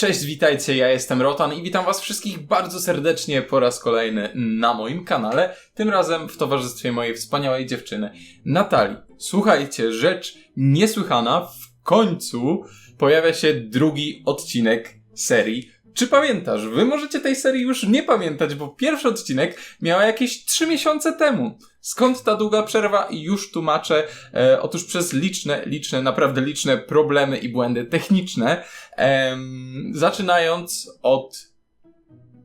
Cześć, witajcie, ja jestem Rotan i witam was wszystkich bardzo serdecznie po raz kolejny na moim kanale, tym razem w towarzystwie mojej wspaniałej dziewczyny Natalii. Słuchajcie, rzecz niesłychana, w końcu pojawia się drugi odcinek serii czy pamiętasz? Wy możecie tej serii już nie pamiętać, bo pierwszy odcinek miała jakieś 3 miesiące temu. Skąd ta długa przerwa? Już tłumaczę. E, otóż przez liczne, liczne, naprawdę liczne problemy i błędy techniczne. E, zaczynając od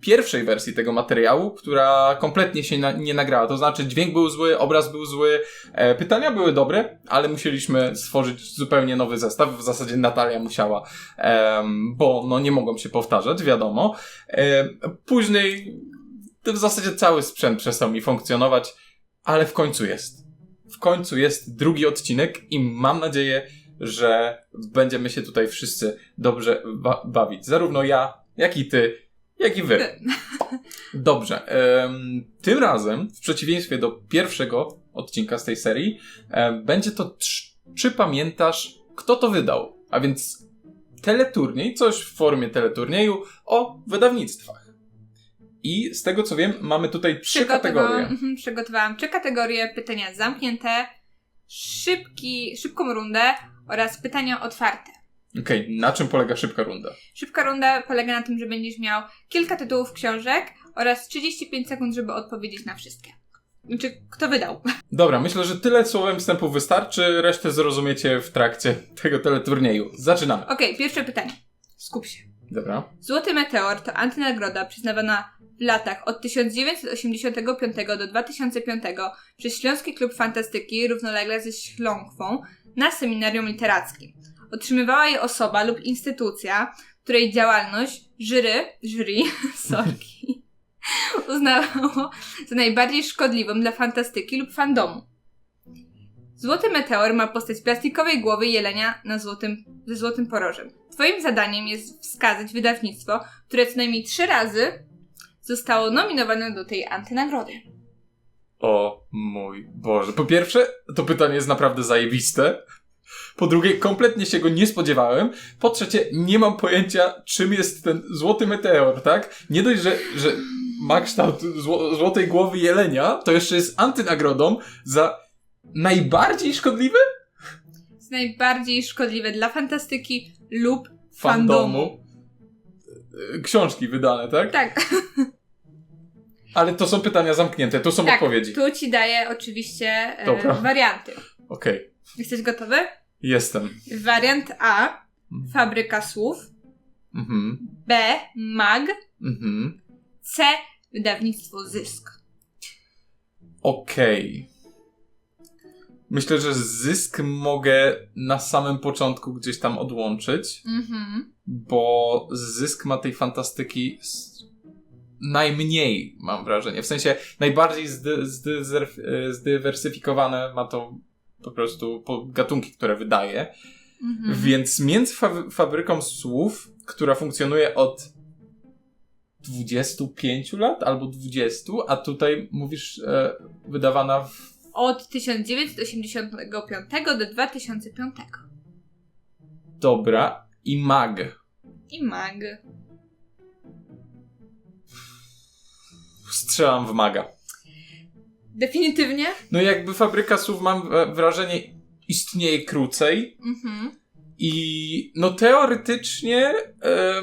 pierwszej wersji tego materiału, która kompletnie się na, nie nagrała. To znaczy, dźwięk był zły, obraz był zły, e, pytania były dobre, ale musieliśmy stworzyć zupełnie nowy zestaw. W zasadzie Natalia musiała, e, bo no nie mogą się powtarzać, wiadomo. E, później w zasadzie cały sprzęt przestał mi funkcjonować, ale w końcu jest. W końcu jest drugi odcinek i mam nadzieję, że będziemy się tutaj wszyscy dobrze ba bawić. Zarówno ja, jak i ty, jak i wy. Dobrze. tym razem, w przeciwieństwie do pierwszego odcinka z tej serii, będzie to czy pamiętasz, kto to wydał? A więc teleturniej, coś w formie teleturnieju o wydawnictwach. I z tego co wiem, mamy tutaj trzy kategorie. Mhm, przygotowałam trzy kategorie: pytania zamknięte, szybki, szybką rundę oraz pytania otwarte. Okej, okay. na czym polega szybka runda? Szybka runda polega na tym, że będziesz miał kilka tytułów książek oraz 35 sekund, żeby odpowiedzieć na wszystkie. Znaczy, kto wydał? Dobra, myślę, że tyle słowem wstępu wystarczy, resztę zrozumiecie w trakcie tego teleturnieju. Zaczynamy. Okej, okay, pierwsze pytanie. Skup się. Dobra. Złoty Meteor to antynagroda przyznawana w latach od 1985 do 2005 przez Śląski Klub Fantastyki równolegle ze Śląkwą na seminarium literackim. Otrzymywała je osoba lub instytucja, której działalność jury, jury, sorki, uznawało za najbardziej szkodliwą dla fantastyki lub fandomu. Złoty meteor ma postać plastikowej głowy jelenia na złotym, ze złotym porożem. Twoim zadaniem jest wskazać wydawnictwo, które co najmniej trzy razy zostało nominowane do tej antynagrody. O mój Boże. Po pierwsze, to pytanie jest naprawdę zajebiste. Po drugie, kompletnie się go nie spodziewałem. Po trzecie, nie mam pojęcia, czym jest ten złoty meteor, tak? Nie dość, że, że ma kształt zło, złotej głowy jelenia, to jeszcze jest antynagrodą za najbardziej szkodliwy? Jest najbardziej szkodliwe dla fantastyki lub fandomu. fandomu. Książki wydane, tak? Tak. Ale to są pytania zamknięte, to są tak, odpowiedzi. Tu ci daję oczywiście e, warianty. Okej. Okay. Jesteś gotowy? Jestem. Wariant A. Mhm. Fabryka słów. Mhm. B. Mag. Mhm. C. Wydawnictwo Zysk. Okej. Okay. Myślę, że zysk mogę na samym początku gdzieś tam odłączyć, mhm. bo zysk ma tej fantastyki najmniej, mam wrażenie. W sensie najbardziej zdy, zdy, zdywersyfikowane ma to po prostu po gatunki, które wydaje. Mhm. Więc między fa fabryką słów, która funkcjonuje od 25 lat albo 20, a tutaj mówisz e, wydawana w... Od 1985 do 2005. Dobra. I mag. I mag. Strzelam w maga. Definitywnie? No jakby fabryka słów mam wrażenie istnieje krócej. Mhm. I no teoretycznie e,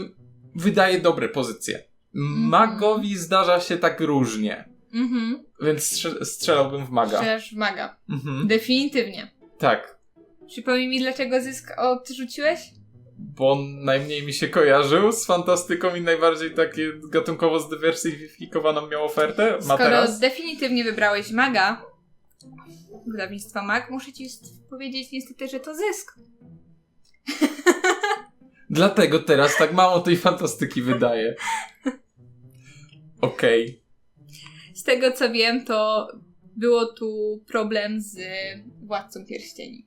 wydaje dobre pozycje. Mhm. Magowi zdarza się tak różnie. Mhm. Więc strze strzelałbym w maga. Strzelasz w maga. Mhm. Definitywnie. Tak. Przypomnij mi, dlaczego zysk odrzuciłeś? Bo najmniej mi się kojarzył z fantastyką i najbardziej takie gatunkowo zdywersyfikowaną miał ofertę. Ma Skoro teraz. definitywnie wybrałeś Maga, wydawnictwa Mag, muszę ci powiedzieć niestety, że to zysk. Dlatego teraz tak mało tej fantastyki wydaje. Okej. Okay. Z tego co wiem, to było tu problem z Władcą Pierścieni.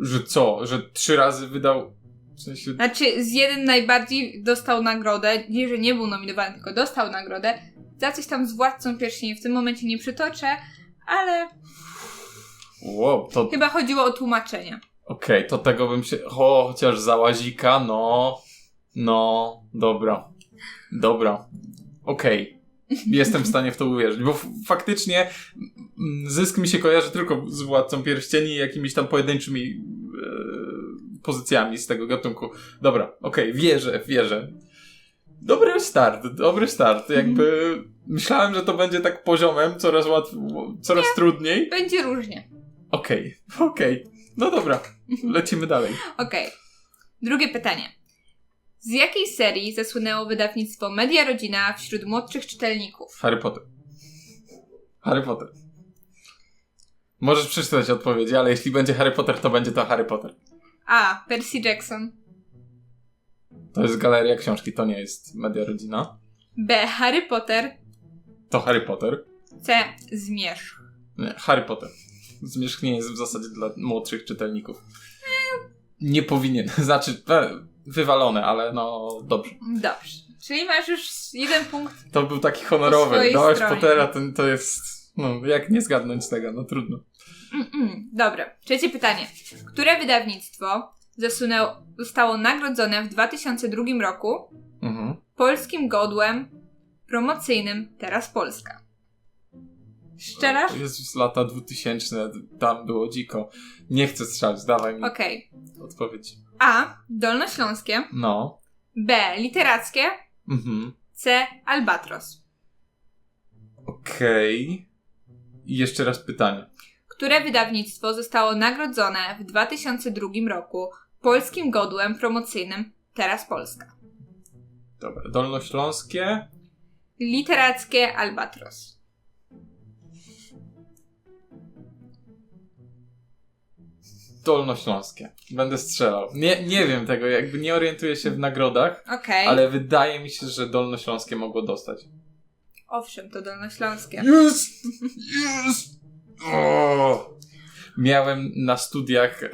Że co? Że trzy razy wydał w sensie... Znaczy, z jeden najbardziej dostał nagrodę, nie, że nie był nominowany, tylko dostał nagrodę, za coś tam z Władcą Pierścieni. W tym momencie nie przytoczę, ale... Wow, to... Chyba chodziło o tłumaczenie. Okej, okay, to tego bym się... O, chociaż za łazika, no... No, dobra. Dobra. Okej. Jestem w stanie w to uwierzyć, bo faktycznie zysk mi się kojarzy tylko z Władcą Pierścieni i jakimiś tam pojedynczymi e, pozycjami z tego gatunku. Dobra, okej, wierzę, wierzę. Dobry start, dobry start. Jakby myślałem, że to będzie tak poziomem, coraz łatwiej, coraz trudniej. Będzie różnie. Okej, okej. No dobra, lecimy dalej. Okej. Drugie pytanie. Z jakiej serii zasłynęło wydawnictwo Media Rodzina wśród młodszych czytelników? Harry Potter. Harry Potter. Możesz przeczytać odpowiedzi, ale jeśli będzie Harry Potter, to będzie to Harry Potter. A. Percy Jackson. To jest galeria książki, to nie jest media rodzina. B. Harry Potter. To Harry Potter. C. Zmierzch. Nie, Harry Potter. Zmierzch nie jest w zasadzie dla młodszych czytelników. Nie powinien. Znaczy, wywalone, ale no dobrze. Dobrze. Czyli masz już jeden punkt. To był taki honorowy. Dałeś. Pottera, to, to jest... No, jak nie zgadnąć tego? No trudno. Mm-mm. Dobra. Trzecie pytanie. Które wydawnictwo zasunęło, zostało nagrodzone w 2002 roku Mhm. polskim godłem promocyjnym Teraz Polska? Szczerasz? Jezus, lata 2000, tam było dziko. Nie chcę strzelać, dawaj mi Okej. odpowiedź. A. Dolnośląskie. No. B. Literackie. Mhm. C. Albatros. Okej. I jeszcze raz pytanie. Które wydawnictwo zostało nagrodzone w 2002 roku polskim godłem promocyjnym Teraz Polska? Dobra. Dolnośląskie. Literackie Albatros. Dolnośląskie. Będę strzelał. Nie, nie wiem tego, jakby nie orientuję się w nagrodach, Okej. ale wydaje mi się, że Dolnośląskie mogło dostać. Owszem, to dolnośląskie. Yes! Yes! O! Miałem na studiach e,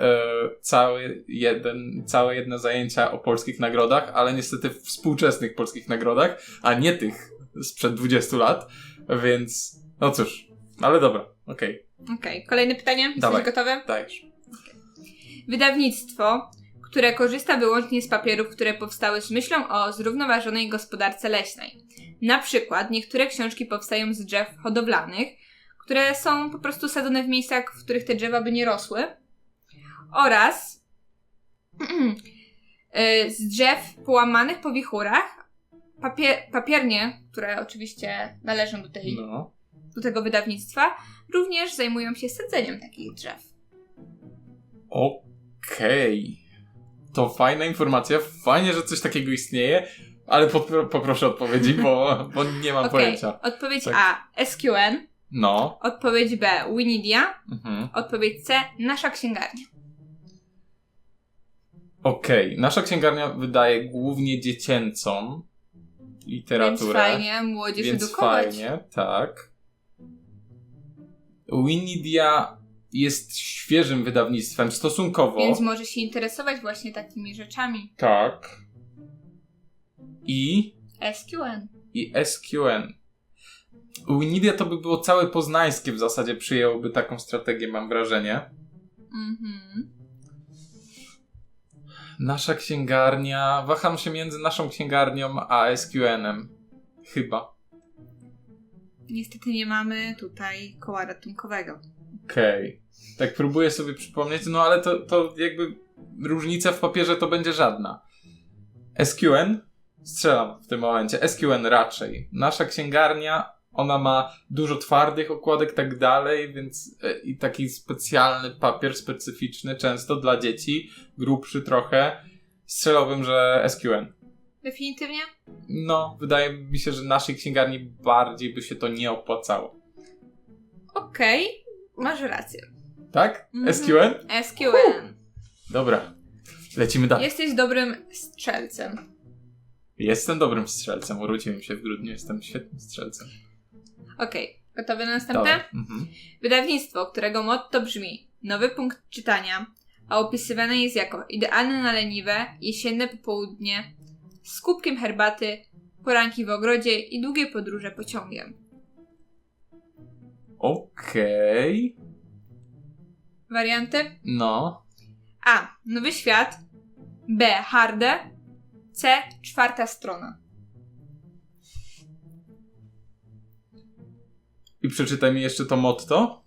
cały jeden, całe jedne zajęcia o polskich nagrodach, ale niestety współczesnych polskich nagrodach, a nie tych sprzed 20 lat, więc no cóż, ale dobra, okej, Okej, kolejne pytanie. Jesteś Dawaj. gotowy? dajesz. Wydawnictwo, które korzysta wyłącznie z papierów, które powstały z myślą o zrównoważonej gospodarce leśnej. Na przykład niektóre książki powstają z drzew hodowlanych, które są po prostu sadzone w miejscach, w których te drzewa by nie rosły. Oraz y, z drzew połamanych po wichurach, papie- papiernie, które oczywiście należą do, tej, No. do tego wydawnictwa, również zajmują się sadzeniem takich drzew. Okej. To fajna informacja, fajnie, że coś takiego istnieje, ale popro- poproszę odpowiedzi, bo, bo nie mam Okej, pojęcia. Odpowiedź Tak. A. SQN. No. Odpowiedź B. Winidia. Mhm. Odpowiedź C. Nasza księgarnia. Okej, nasza księgarnia wydaje głównie dziecięcą literaturę. Więc fajnie młodzież więc edukować. fajnie, tak. Winidia jest świeżym wydawnictwem stosunkowo. Więc może się interesować właśnie takimi rzeczami. Tak. I, SQN. i SQN. Winidia to by było całe poznańskie w zasadzie przyjęłoby taką strategię, mam wrażenie. Mhm. Nasza księgarnia. Waham się między naszą księgarnią a SQN-em. Chyba. Niestety nie mamy tutaj koła ratunkowego. Okej. Tak próbuję sobie przypomnieć, no ale to, to jakby różnica w papierze to będzie żadna. SQN? Strzelam w tym momencie. SQN raczej. Nasza księgarnia, ona ma dużo twardych okładek, tak dalej, więc e, i taki specjalny papier specyficzny, często dla dzieci, grubszy trochę. Strzelałbym, że SQN. Definitywnie? No, wydaje mi się, że naszej księgarni bardziej by się to nie opłacało. Okej. Masz rację. Tak? Mhm. SQN? SQN. Dobra. Lecimy dalej. Jesteś dobrym strzelcem. Jestem dobrym strzelcem. Urodziłem się w grudniu, jestem świetnym strzelcem. Okej. Gotowy na następne? Mhm. Wydawnictwo, którego motto brzmi Nowy punkt czytania, a opisywane jest jako idealne na leniwe, jesienne popołudnie z kubkiem herbaty, poranki w ogrodzie i długie podróże pociągiem. Okej. Warianty? No. A. Nowy świat. B. Harde. C. Czwarta strona. I przeczytaj mi jeszcze to motto.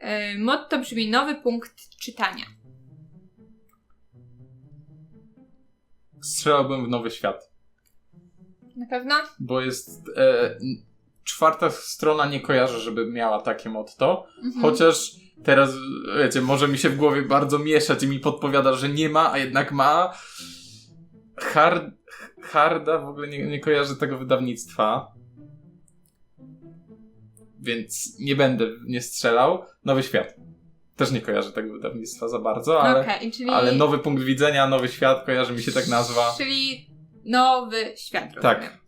Yy, motto brzmi nowy punkt czytania. Strzelałbym w nowy świat. Na pewno? Bo jest. E, czwarta strona nie kojarzę, żeby miała takie motto. Mhm. Chociaż teraz, wiecie, może mi się w głowie bardzo mieszać i mi podpowiada, że nie ma, a jednak ma. Hard, Harda w ogóle nie, nie kojarzę tego wydawnictwa. Więc nie będę nie strzelał. Nowy świat. Też nie kojarzę tego wydawnictwa za bardzo, ale, Okej, czyli... ale nowy punkt widzenia, nowy świat, kojarzy mi się tak nazwa. Czyli nowy świat, rozumiem. Tak.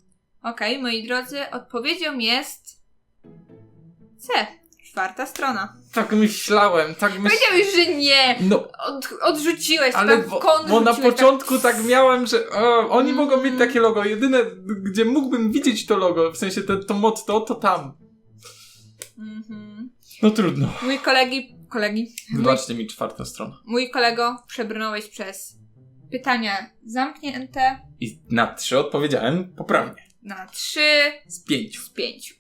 Okej, moi drodzy, odpowiedzią jest C. Czwarta strona. Tak myślałem, tak myślałem. Powiedziałeś, że nie! No, Od, odrzuciłeś, ale tak bo, bo na rzuciłeś, początku tak miałem, że o, oni Mm. mogą mieć takie logo. Jedyne, gdzie mógłbym widzieć to logo, w sensie to motto, to tam. Mhm. No trudno. Mój kolegi, kolegi, mój, Wybaczcie mi czwarta strona. mój kolego, przebrnąłeś przez pytania zamknięte I na trzy odpowiedziałem poprawnie. na trzy Z pięciu. z pięciu.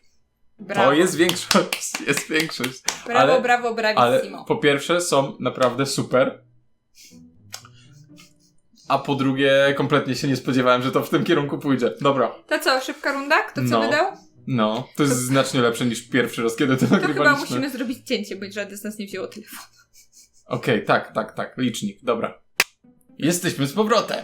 Brawo, To jest większość, jest większość. brawo, ale- brawo, Ale po pierwsze są naprawdę super. A po drugie, kompletnie się nie spodziewałem, że to w tym kierunku pójdzie. Dobra. To co, szybka runda? Kto co No. wydał? No, to jest znacznie lepsze niż pierwszy raz, kiedy to To chyba musimy zrobić cięcie, bo żaden z nas nie wzięło telefonu. Okej, tak, tak, tak. Licznik, dobra. Jesteśmy z powrotem.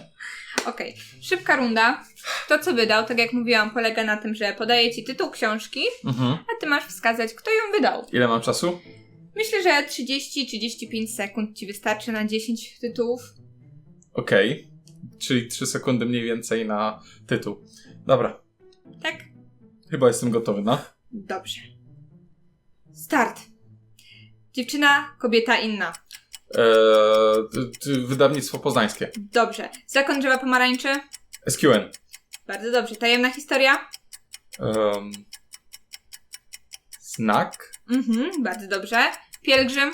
Okej, szybka runda. To, co wydał, tak jak mówiłam, polega na tym, że podaję ci tytuł książki, Mhm. a ty masz wskazać, kto ją wydał. Ile mam czasu? Myślę, że 30-35 sekund ci wystarczy na 10 tytułów. Okej. Czyli 3 sekundy mniej więcej na tytuł. Dobra, Tak? Chyba jestem gotowy, no. Dobrze. Start. Dziewczyna, kobieta inna. Eee, wydawnictwo poznańskie. Dobrze. Zakon drzewa pomarańczy. SQN. Bardzo dobrze. Tajemna historia. Em, znak. Mhm, bardzo dobrze. Pielgrzym.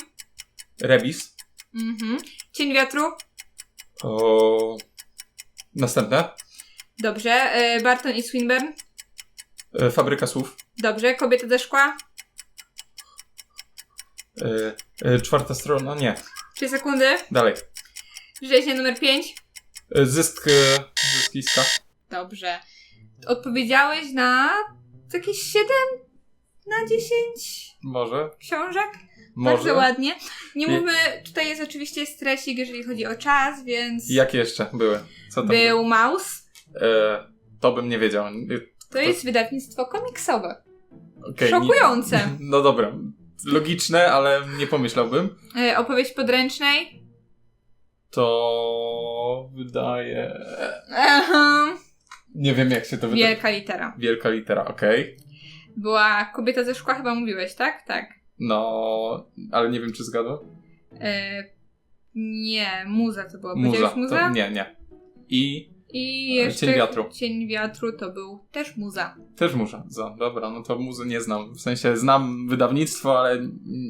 Rebis. Mhm. Cień wiatru. O... Następne. Dobrze. E, Barton i Swinburne. E, fabryka słów. Dobrze. Kobieta ze szkła. E, e, czwarta strona, nie. 3 sekundy. Dalej. Rzeźnia numer 5. E, zysk e, zyskiska. Dobrze. Odpowiedziałeś na jakieś 7 na 10 Może. książek? Może. Bardzo ładnie. Nie mówmy, tutaj jest oczywiście stresik, jeżeli chodzi o czas, więc Jakie jeszcze były? Co tam był Maus. E, to bym nie wiedział. E, To jest wydawnictwo komiksowe. okej, Szokujące. Nie, no dobra. Logiczne, ale nie pomyślałbym. E, opowieść podręcznej. To wydaje. Ehem. Nie wiem, jak się to wydaje. Wielka litera. Wielka litera, okej. Była kobieta ze szkła, chyba mówiłeś, tak? Tak. No, ale nie wiem, czy zgadłem. E, nie, muza to było. Muza. Muza? To, nie, nie. I I jeszcze Cień wiatru. Cień wiatru to był też muza. też muza. Za, dobra, no to muzy nie znam. W sensie znam wydawnictwo, ale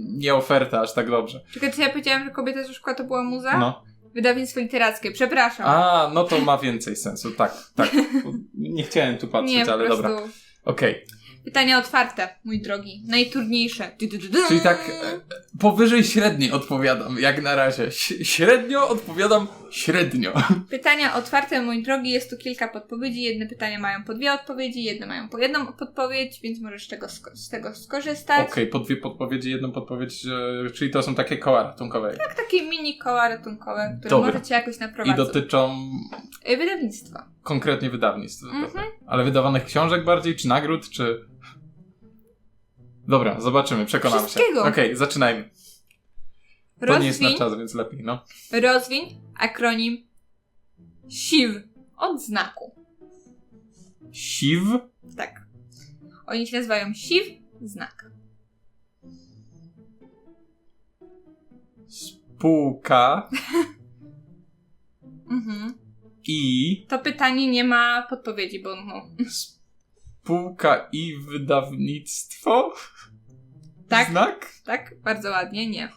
nie ofertę aż tak dobrze. Czekaj, czy ja powiedziałam, że kobieta ze szkła to była muza? No. Wydawnictwo literackie, przepraszam. A, no to ma więcej sensu. Tak, tak. Nie chciałem tu patrzeć, nie, po ale prostu. dobra. Okej. Pytania otwarte, mój drogi. Najtrudniejsze. Du, du, du, du. Czyli tak e, powyżej średniej odpowiadam, jak na razie. Ś- średnio odpowiadam średnio. Pytania otwarte, mój drogi. Jest tu kilka podpowiedzi. Jedne pytania mają po dwie odpowiedzi, jedne mają po jedną podpowiedź, więc możesz z tego, sko- z tego skorzystać. Okej, po dwie podpowiedzi, jedną podpowiedź, e, czyli to są takie koła ratunkowe. Tak, takie mini koła ratunkowe, które Dobra. możecie jakoś I naprowadzić. dotyczą Y, Wydawnictwa. konkretnie wydawnictw. Mhm. Ale wydawanych książek bardziej, czy nagród, czy... Dobra, zobaczymy, przekonamy się. Wszystkiego. Okej, zaczynajmy. To nie jest na Rozwiń, czas, więc lepiej, no. rozwiń akronim SIW od znaku. Siw, Tak. Oni się nazywają SIW, znak. spółka Mhm. i... To pytanie nie ma podpowiedzi, bo no. Spółka i wydawnictwo? Tak. Znak? Tak? Bardzo ładnie, nie.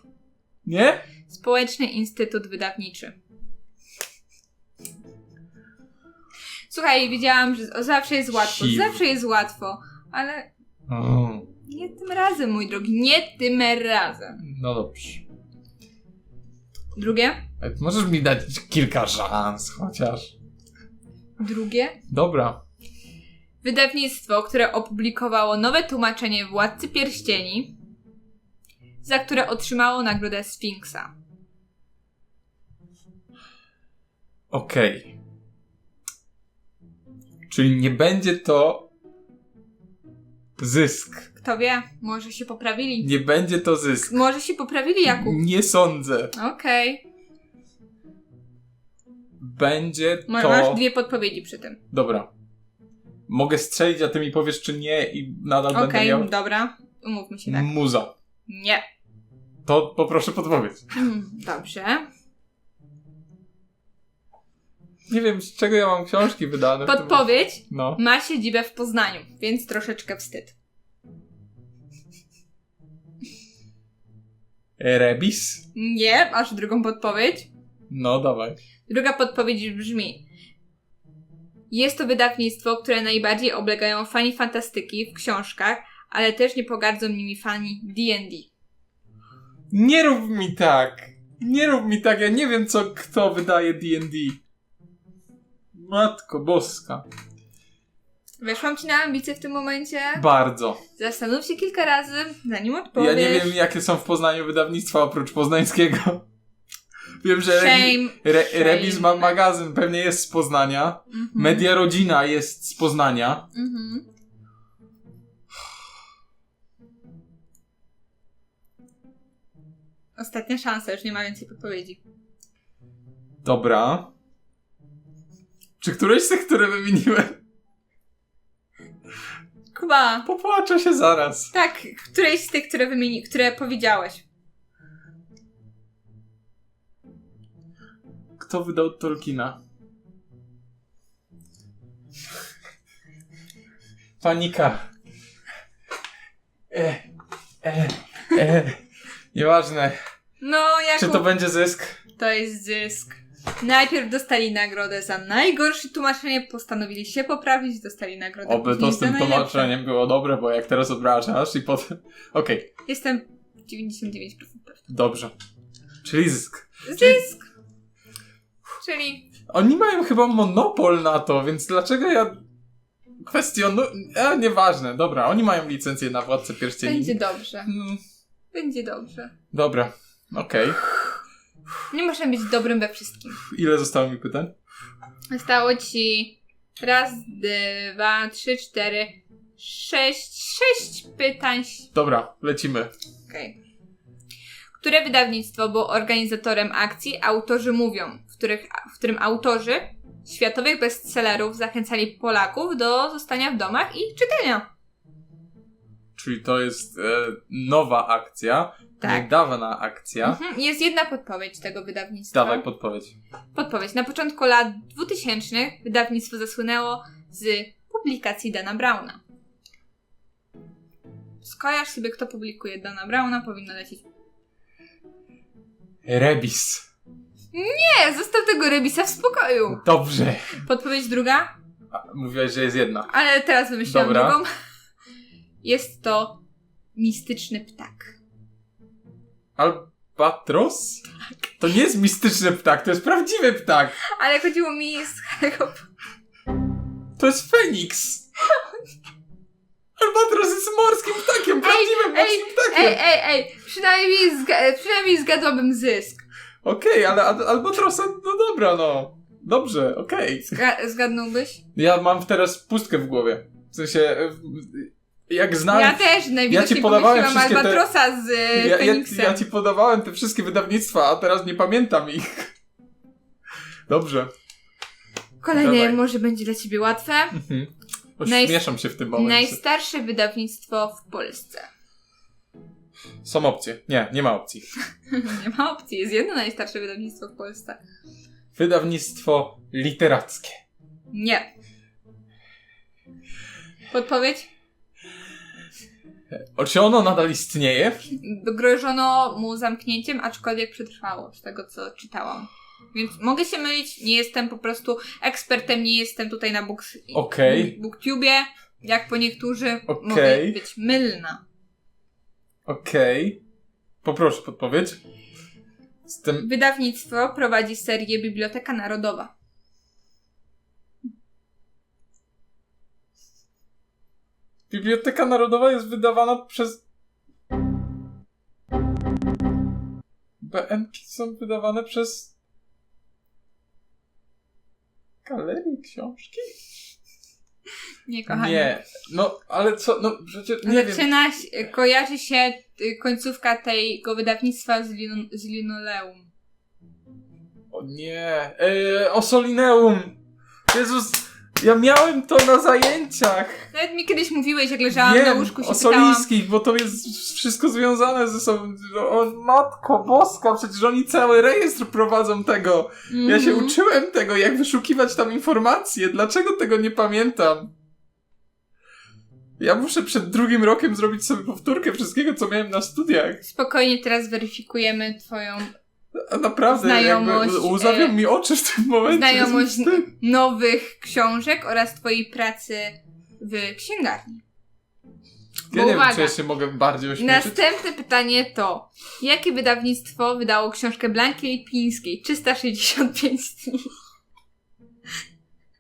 Nie? Społeczny Instytut Wydawniczy. Słuchaj, wiedziałam, że zawsze jest łatwo, Sił. zawsze jest łatwo, ale O, nie tym razem, mój drogi, nie tym razem. no dobrze. Drugie? Ale Możesz mi dać kilka szans chociaż. Drugie? Dobra. Wydawnictwo, które opublikowało nowe tłumaczenie Władcy Pierścieni, za które otrzymało nagrodę Sfinksa. Okej. Czyli nie będzie to zysk. Kto wie, może się poprawili. Nie będzie to zysk. Może się poprawili, Jakub. Nie sądzę. Okej. Będzie Ma- to. Masz dwie podpowiedzi przy tym. Dobra. Mogę strzelić, a ty mi powiesz, czy nie, i nadal będę Okej, miał. dobra. Umówmy się tak. Muza. Nie. To poproszę podpowiedź. Mm, Dobrze. Nie wiem, z czego ja mam książki wydane. Podpowiedź No. ma siedzibę w Poznaniu, więc troszeczkę wstyd. Rebis? Nie, masz drugą podpowiedź. No, dawaj. Druga podpowiedź brzmi: Jest to wydawnictwo, które najbardziej oblegają fani fantastyki w książkach, ale też nie pogardzą nimi fani D&D. Nie rób mi tak! Nie rób mi tak, ja nie wiem, co kto wydaje D&D. Matko boska. Weszłam ci na ambicje w tym momencie. Bardzo. Zastanów się kilka razy, zanim odpowiesz. Ja nie wiem, jakie są w Poznaniu wydawnictwa oprócz poznańskiego. Wiem, że Shame. Re, shame. Rebis ma magazyn, pewnie jest z Poznania. Mhm. Media Rodzina jest z Poznania. Mhm. Ostatnia szansa, już nie ma więcej podpowiedzi. Dobra. Czy któreś z tych, które wymieniłem? Kuba, Popłaczę się zaraz. tak, któreś z tych, które wymieni, które powiedziałeś. Kto wydał Tolkiena? Panika. E, e, e. Nieważne. No, jak Czy to będzie zysk? to jest zysk. Najpierw dostali nagrodę za najgorsze tłumaczenie, postanowili się poprawić, dostali nagrodę Oby później to z za tym najlepsze. tłumaczeniem było dobre, bo jak teraz obrażasz i potem... Okej, Jestem 99% pewna. dobrze. Czyli zysk. Zysk! Czyli Oni mają chyba monopol na to, więc dlaczego ja kwestionuję... A, nieważne, dobra, oni mają licencję na Władcę Pierścieni. będzie dobrze. Mm, Będzie dobrze. Dobra, okej. Nie można być dobrym we wszystkim. Ile zostało mi pytań? Zostało ci raz, dwa, trzy, cztery, sześć, sześć pytań. Dobra, lecimy. Okej. Które wydawnictwo było organizatorem akcji Autorzy Mówią, w, których, w którym autorzy światowych bestsellerów zachęcali Polaków do zostania w domach i czytania? Czyli to jest e, nowa akcja, Tak. niedawna akcja. Mhm. Jest jedna podpowiedź tego wydawnictwa. Dawaj podpowiedź. Podpowiedź. Na początku lat 2000 wydawnictwo zasłynęło z publikacji Dana Browna. Skojarz sobie, kto publikuje Dana Browna, powinno lecieć. Rebis. Nie, zostaw tego Rebisa w spokoju. Dobrze. Podpowiedź druga, mówiłaś, że jest jedna. ale teraz wymyśliłam Dobra. drugą. Jest to mistyczny ptak. Albatros? To nie jest mistyczny ptak, to jest prawdziwy ptak. Ale chodziło mi z To jest Feniks. Albatros jest morskim ptakiem, prawdziwym morskim ptakiem. Ej, ej, ej, przynajmniej, zga- przynajmniej zgadłabym zysk. Okej, ale Al- Albatrosa, no dobra, no. Dobrze, okej. Zga- zgadnąłbyś? Ja mam teraz pustkę w głowie. W sensie, e, jak znam... Ja też najwidoczniej podawałem pomyśliłam wszystkie te- Albatrosa z e, Ja, ja, Feniksem. ja ci podawałem te wszystkie wydawnictwa, a teraz nie pamiętam ich. Dobrze. Kolejne Dawaj. może będzie dla ciebie łatwe. Mhm. Ośmieszam się w tym momencie. Najstarsze wydawnictwo w Polsce. Są opcje. Nie, nie ma opcji. Nie ma opcji, jest jedno najstarsze wydawnictwo w Polsce. Wydawnictwo literackie. Nie. Podpowiedź? Czy ono nadal istnieje? Grożono mu zamknięciem, aczkolwiek przetrwało, z tego co czytałam. Więc mogę się mylić, nie jestem po prostu ekspertem, nie jestem tutaj na books, Okej. booktubie, jak po niektórzy. Okej. Mogę być mylna. Okej. Poproszę podpowiedź. Jestem... Wydawnictwo prowadzi serię Biblioteka Narodowa. Biblioteka Narodowa jest wydawana przez... BMki są wydawane przez... Galerię książki? Nie, kochani. Nie. No, ale co? No przecież nie wiem. Zaczyna się, kojarzy się y, końcówka tego wydawnictwa z, lino, z linoleum. O nie. Eee, Osolineum. Jezus. Ja miałem to na zajęciach. Nawet mi kiedyś mówiłeś, jak leżałam Wiem, na łóżku się o pytałam. solińskich, bo to jest wszystko związane ze sobą. O, matko boska, przecież oni cały rejestr prowadzą tego. Ja się Mhm. uczyłem tego, jak wyszukiwać tam informacje. Dlaczego tego nie pamiętam? Ja muszę przed drugim rokiem zrobić sobie powtórkę wszystkiego, co miałem na studiach. Spokojnie teraz weryfikujemy twoją naprawdę, Znajomość, jakby łzawią e, mi oczy w tym momencie. znajomość nowych książek oraz twojej pracy w księgarni. Ja Bo nie wiem, uwaga, czy ja się mogę bardziej ośmieszyć. Następne pytanie to, jakie wydawnictwo wydało książkę Blanki Lipińskiej 365 dni?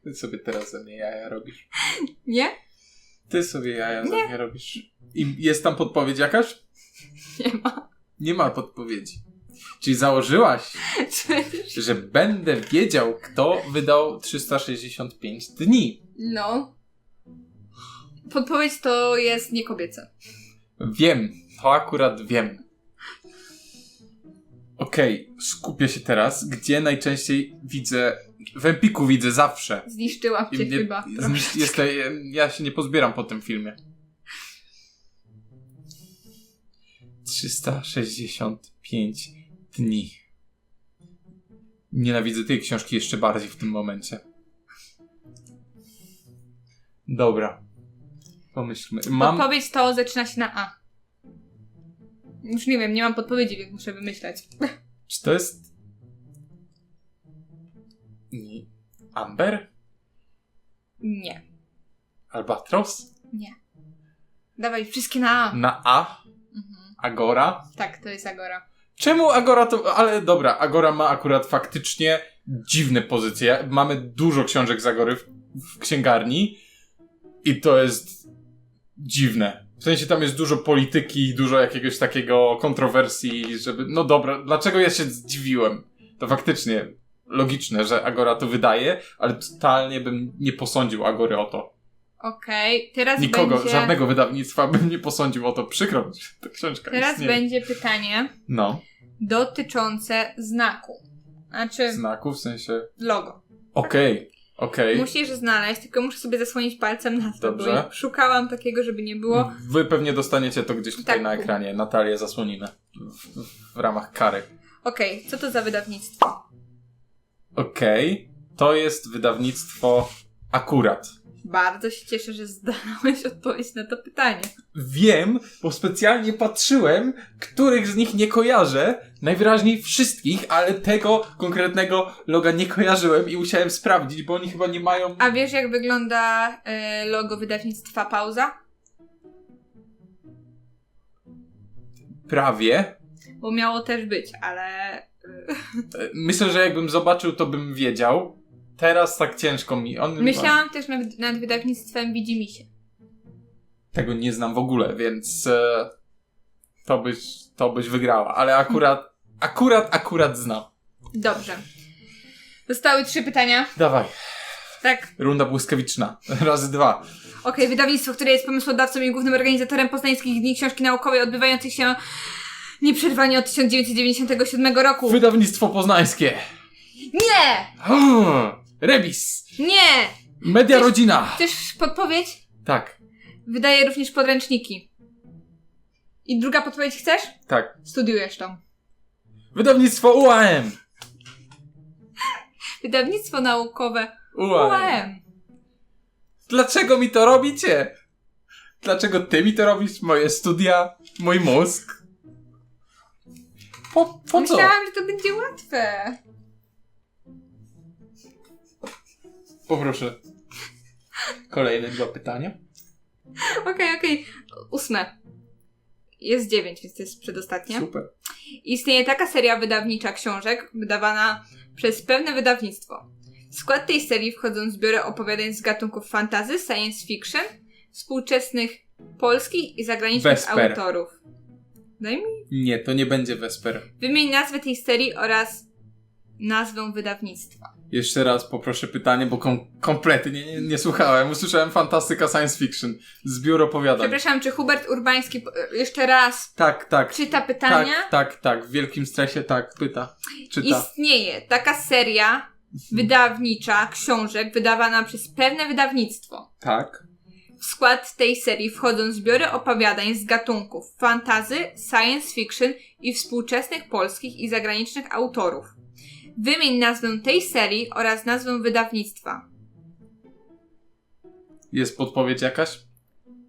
Ty sobie teraz ze mnie jaja robisz. Nie? Ty sobie jaja ze mnie robisz. I jest tam podpowiedź jakaś? Nie ma. Nie ma podpowiedzi. Czyli założyłaś, że będę wiedział, kto wydał 365 dni. No. Podpowiedź to jest nie kobieca. Wiem, to akurat wiem. Okej, skupię się teraz, gdzie najczęściej widzę. W Empiku widzę zawsze. Zniszczyłam cię mnie- chyba. z- troszeczkę. jest, ja się nie pozbieram po tym filmie. 365 dni. Nienawidzę tej książki jeszcze bardziej w tym momencie. Dobra. Pomyślmy. Mam. Podpowiedź to zaczyna się na A. Już nie wiem, nie mam podpowiedzi, więc muszę wymyślać. Czy to jest. Nie. Amber? Nie. Albatros? Dawaj, wszystkie na A. Na A? Mhm. Agora? Tak, to jest Agora. Czemu Agora to. Ale dobra, Agora ma akurat faktycznie dziwne pozycje. Mamy dużo książek z Agory w, w księgarni i to jest dziwne. W sensie tam jest dużo polityki, dużo jakiegoś takiego kontrowersji, żeby. No dobra, dlaczego ja się zdziwiłem? To faktycznie logiczne, że Agora to wydaje, ale totalnie bym nie posądził Agory o to. Okej, teraz Nikogo, będzie... żadnego wydawnictwa bym nie posądził o to. Przykro mi, ta książka Teraz istnieje. będzie pytanie No, dotyczące znaku. Znaczy znaku w sensie. logo. Okej, okej. Musisz znaleźć, tylko muszę sobie zasłonić palcem na to, Dobrze. bo szukałam takiego, żeby nie było. Wy pewnie dostaniecie to gdzieś tutaj Tak. na ekranie. Natalię zasłonimy w, w, w ramach kary. Okej, co to za wydawnictwo? Okej, to jest wydawnictwo akurat. Bardzo się cieszę, że zdałeś odpowiedź na to pytanie. Wiem, bo specjalnie patrzyłem, których z nich nie kojarzę. Najwyraźniej wszystkich, ale tego konkretnego loga nie kojarzyłem i musiałem sprawdzić, bo oni chyba nie mają. A wiesz, jak wygląda e, logo wydawnictwa Pauza? Prawie. Bo miało też być, ale. e, E, Myślę, że jakbym zobaczył, to bym wiedział. Teraz tak ciężko mi. On Myślałam też nad, nad wydawnictwem Widzimisię. Tego nie znam w ogóle, więc e, to, byś, to byś wygrała. Ale akurat, akurat, akurat znam. Dobrze. Zostały trzy pytania. Dawaj, Tak. runda błyskawiczna. Razy dwa. Okej, wydawnictwo, które jest pomysłodawcą i głównym organizatorem poznańskich dni książki naukowej odbywających się nieprzerwanie od 1997 roku. Wydawnictwo poznańskie. Nie! Rebis. Nie! Media Chcesz- Rodzina. Chcesz podpowiedź? Tak, Wydaje również podręczniki. I druga podpowiedź chcesz? tak. Studiujesz tam. Wydawnictwo UAM. Wydawnictwo naukowe UAM. UAM. Dlaczego mi to robicie? Dlaczego ty mi to robisz? Moje studia, mój mózg. Po, po co? Myślałam, że to będzie łatwe. Poproszę. Kolejne dwa pytania. Okej, okej. Ósme. Jest dziewięć, więc to jest przedostatnie. Super. Istnieje taka seria wydawnicza książek, wydawana przez pewne wydawnictwo. W skład tej serii wchodzą zbiory opowiadań z gatunków fantasy, science fiction, współczesnych polskich i zagranicznych Vesper. autorów. Daj mi. Nie, to nie będzie Vesper. Wymień nazwę tej serii oraz nazwę wydawnictwa. Jeszcze raz poproszę pytanie, bo kom kompletnie nie, nie, słuchałem. Usłyszałem fantastyka science fiction. Zbiór opowiadań. Przepraszam, czy Hubert Urbański po- jeszcze raz Tak, tak. czyta pytania? Tak, tak, tak. W wielkim stresie tak, pyta. Czyta. Istnieje taka seria wydawnicza książek wydawana przez pewne wydawnictwo. Tak. W skład tej serii wchodzą zbiory opowiadań z gatunków fantazy, science fiction i współczesnych polskich i zagranicznych autorów. Wymień nazwę tej serii oraz nazwę wydawnictwa. Jest podpowiedź jakaś?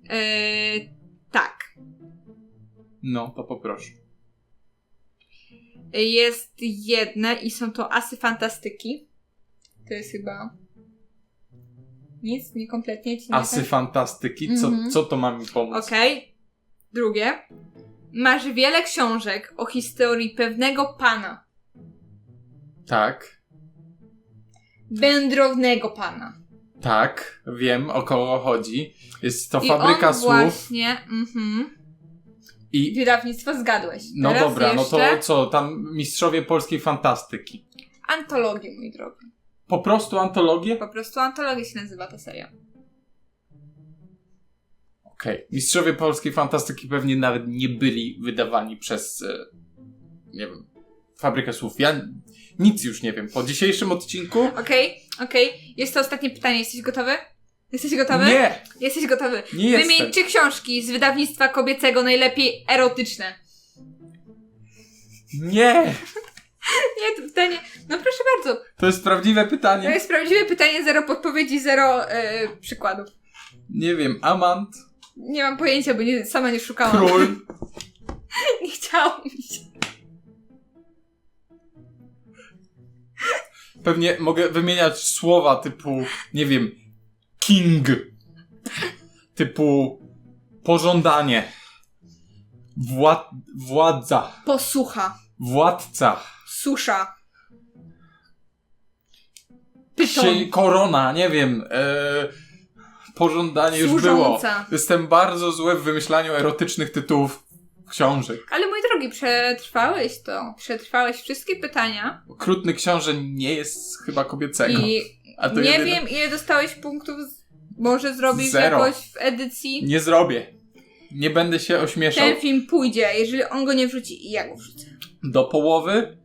Yy, tak. No, to poproszę. Jest jedne i są to asy fantastyki. To jest chyba. Nic, niekompletnie ci nie Asy fantastyki. Co, Mhm. co to ma mi pomóc? Okej. Drugie. Masz wiele książek o historii pewnego pana. Tak. Wędrownego pana. Tak. Wiem, o kogo chodzi. Jest to I fabryka on słów. właśnie. Mhm. I. Wydawnictwo zgadłeś. No Teraz dobra, no to jeszcze co? Tam mistrzowie polskiej fantastyki. Antologię, mój drogi. Po prostu antologię? Po prostu antologia się nazywa ta seria. Okej. Mistrzowie polskiej fantastyki pewnie nawet nie byli wydawani przez. E, nie wiem. Fabrykę słów. Ja nic już nie wiem. Po dzisiejszym odcinku. Okej, okej. Jest to ostatnie pytanie. Jesteś gotowy? Jesteś gotowy? Nie! Jesteś gotowy. Nie jestem. Wymień trzy książki z wydawnictwa kobiecego, najlepiej erotyczne. Nie! Nie, to pytanie. No proszę bardzo. To jest prawdziwe To pytanie. jest prawdziwe pytanie, zero podpowiedzi, zero e, przykładów. Nie wiem. Amant, Nie mam pojęcia, bo nie, sama nie szukałam. król. Nie mi się. Pewnie mogę wymieniać słowa typu, nie wiem, king, typu pożądanie, Wład, władza, Posłucha. władca, Susza. Pyton. sie, korona, nie wiem, e, pożądanie już było. Służąca. Jestem bardzo zły w wymyślaniu erotycznych tytułów książek. Ale mój drogi, przetrwałeś to. Przetrwałeś wszystkie pytania. Okrutny książę nie jest chyba kobiecego. I nie jedyne- wiem, ile dostałeś punktów. z- Może zrobisz Zero. jakoś w edycji. Nie zrobię. Nie będę się ośmieszał. Ten film pójdzie, jeżeli on go nie wrzuci i ja go wrzucę. do połowy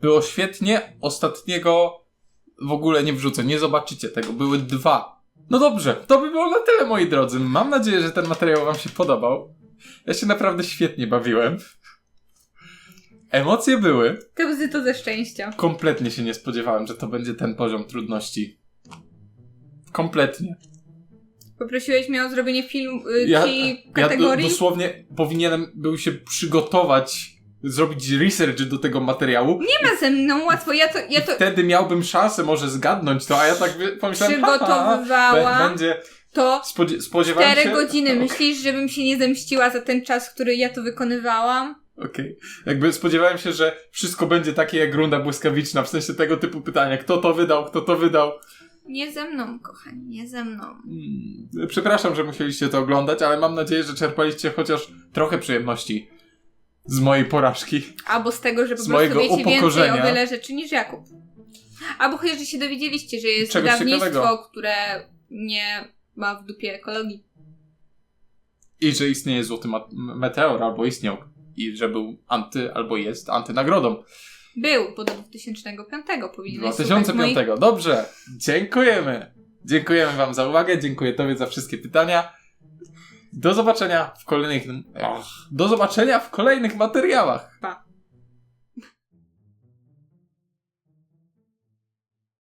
było świetnie, ostatniego w ogóle nie wrzucę, nie zobaczycie tego, były dwa. No dobrze, to by było na tyle moi drodzy. Mam nadzieję, że ten materiał wam się podobał. Ja się naprawdę świetnie bawiłem. Emocje były. To łzy to ze szczęścia. Kompletnie się nie spodziewałem, że to będzie ten poziom trudności. Kompletnie. Poprosiłeś mnie o zrobienie filmu y, Ja, tej ja kategorii. dosłownie powinienem był się przygotować, zrobić research do tego materiału. nie ma ze mną łatwo. Ja to, ja to Wtedy miałbym szansę może zgadnąć to, a ja tak pomyślałem, haha, be- będzie, to spodzie- spodziewałem 4 się... godziny. Okej, Myślisz, żebym się nie zemściła za ten czas, który ja to wykonywałam? okej. Jakby spodziewałem się, że wszystko będzie takie jak runda błyskawiczna, w sensie tego typu pytania, kto to wydał, kto to wydał. Nie ze mną, kochani, nie ze mną. Mm, Przepraszam, że musieliście to oglądać, ale mam nadzieję, że czerpaliście chociaż trochę przyjemności z mojej porażki. Albo z tego, że po Z prostu wiecie więcej o wiele rzeczy niż Jakub. Albo chociaż, że się dowiedzieliście, że jest Czegoś wydawnictwo, ciekawego. które nie ma w dupie ekologii. I że istnieje złoty meteor, albo istniał. I że był anty, albo jest antynagrodą. Był, bo do 2005 powinieneś 2005. słuchać moich... Dobrze, dziękujemy. Dziękujemy Wam za uwagę, dziękuję Tobie za wszystkie pytania. Do zobaczenia w kolejnych. Do zobaczenia w kolejnych materiałach. Pa.